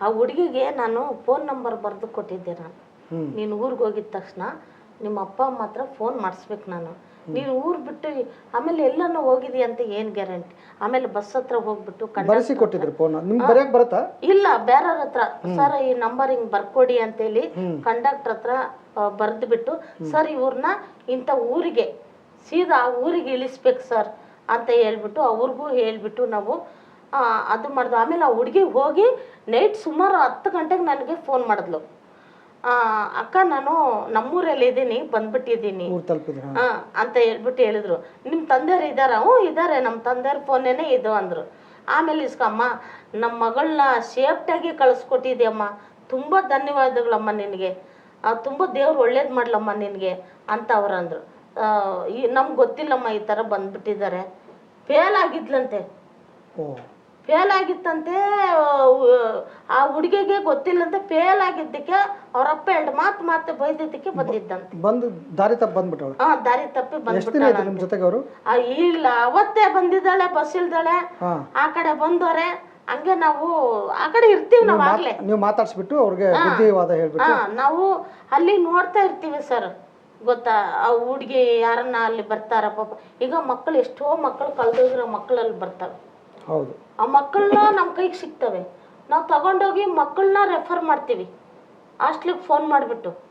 ಆ ಹುಡುಗಿಗೆ ನಾನು ಫೋನ್ ನಂಬರ್ ಬರೆದು ಕೊಟ್ಟಿದ್ದೆ ನಾನು. ನೀನು ಊರಿಗೆ ಹೋಗಿದ ತಕ್ಷಣ ನಿಮ್ಮ ಅಪ್ಪ ಅಮ್ಮ ಹತ್ರ ಫೋನ್ ಮಾಡಿಸ್ಬೇಕು ನಾನು. ನೀನು ಊರು ಬಿಟ್ಟು ಆಮೇಲೆ ಎಲ್ಲಾನು ಹೋಗಿದಿ ಅಂತ ಏನು ಗ್ಯಾರಂಟಿ ಆಮೇಲೆ ಬಸ್ ಹತ್ರ ಹೋಗ್ಬಿಟ್ಟು ಬರೆಸಿ ಕೊಟ್ಟಿದ್ರಿ ಫೋನ್ ನಿಮ್ಗೆ ಬರುತ್ತಾ? ಇಲ್ಲ ಬೇರೆಯವ್ರ ಹತ್ರ. ಸರ್ ಈ ನಂಬರ್ ಹಿಂಗೆ ಬರ್ಕೊಡಿ ಅಂತೇಳಿ ಕಂಡಕ್ಟರ್ ಹತ್ರ ಬರೆದು ಬಿಟ್ಟು ಸರ್ ಇವ್ರನ್ನ ಇಂಥ ಊರಿಗೆ ಸೀದಾ ಆ ಊರಿಗೆ ಇಳಿಸ್ಬೇಕು ಸರ್ ಅಂತ ಹೇಳ್ಬಿಟ್ಟು ಅವ್ರಿಗೂ ಹೇಳ್ಬಿಟ್ಟು ನಾವು ಅದು ಮಾಡಿದ್ವು ಆಮೇಲೆ ಆ ಹುಡುಗಿ ಹೋಗಿ ನೈಟ್ ಸುಮಾರು ಹತ್ತು ಗಂಟೆಗೆ ನನಗೆ ಫೋನ್ ಮಾಡಿದ್ಲು. ಅಕ್ಕ ನಾನು ನಮ್ಮೂರಲ್ಲಿ ಇದ್ದೀನಿ ಬಂದ್ಬಿಟ್ಟಿದ್ದೀನಿ. ಅಂತ ಹೇಳ್ಬಿಟ್ಟು ಹೇಳಿದ್ರು. ನಿಮ್ಮ ತಂದೆಯವ್ರು ಇದ್ದಾರ? ಹ್ಞೂ ಇದ್ದಾರೆ. ನಮ್ಮ ತಂದೆಯವ್ರ ಫೋನೇನೆ ಇದು ಅಂದರು. ಆಮೇಲೆ ಇಸ್ಕಮ್ಮ ನಮ್ಮ ಮಗಳನ್ನ ಸೇಫ್ಟಾಗಿ ಕಳಿಸ್ಕೊಟ್ಟಿದ್ಯಮ್ಮ. ತುಂಬ ಧನ್ಯವಾದಗಳಮ್ಮ ನಿನಗೆ. ತುಂಬ ದೇವ್ರು ಒಳ್ಳೇದು ಮಾಡ್ಲಮ್ಮ ನಿನಗೆ ಅಂತ ಅವ್ರಂದರು ನಮ್ಗೆ ಗೊತ್ತಿಲ್ಲಮ್ಮ ಈ ಥರ ಬಂದ್ಬಿಟ್ಟಿದ್ದಾರೆ. ಫೇಲ್ ಆಗಿದ್ಲಂತೆ. ಫೇಲ್ ಆಗಿತ್ತಂತೆ ಆ ಹುಡುಗಿಗೆ ಗೊತ್ತಿಲ್ಲಂತೆ ಫೇಲ್ ಆಗಿದ್ದಕ್ಕೆ ಅವರಪ್ಪ ಎರಡು ಮಾತು ಮಾತು ಬೈದಿದ್ದಕ್ಕೆ ಬಂದಿದ್ದಂತೆ. ಬಂದು ದಾರಿ ತಪ್ಪಿ ಬಂದ್ಬಿಟ್ಟು ಹಾ ದಾರಿ ತಪ್ಪಿ ಬಂದ್ಬಿಟ್ಟು ದಿನ ಆಯ್ತು ನಿಮ್ ಜೊತೆಗೆ ಅವರು? ಇಲ್ಲ ಅವತ್ತೇ ಬಂದಿದ್ದಾಳೆ ಬಸ್ ಇಲ್ದಾಳೆ. ಆ ಕಡೆ ಬಂದೋರೆ ಹಂಗೆ ನಾವು ಆ ಕಡೆ ಇರ್ತೀವಿ ನಾವು ಆಗ್ಲೇ. ನೀವು ಮಾತಾಡ್ಸ್ಬಿಟ್ಟು ಅವ್ರಿಗೆ ಬುದ್ಧಿವಾದ ಹೇಳ್ಬಿಟ್ಟು. ಹಾ ನಾವು ಅಲ್ಲಿ ನೋಡ್ತಾ ಇರ್ತೀವಿ ಸರ್. ಗೊತ್ತಾ ಆ ಹುಡುಗಿ ಯಾರನ್ನ ಅಲ್ಲಿ ಬರ್ತಾರ ಪಾಪ. ಈಗ ಮಕ್ಕಳು ಎಷ್ಟೋ ಮಕ್ಕಳು ಕಳ್ದೋಗಿರೋ ಮಕ್ಕಳು ಅಲ್ಲಿ ಬರ್ತವೆ ಹೌದು. ಆ ಮಕ್ಕಳನ್ನ ನಮ್ಮ ಕೈಗೆ ಸಿಗ್ತವೆ. ನಾವು ತಗೊಂಡೋಗಿ ಮಕ್ಕಳನ್ನ ರೆಫರ್ ಮಾಡ್ತೀವಿ. ಹಾಸ್ಟ್ಲಿಗೆ ಫೋನ್ ಮಾಡಿಬಿಟ್ಟು.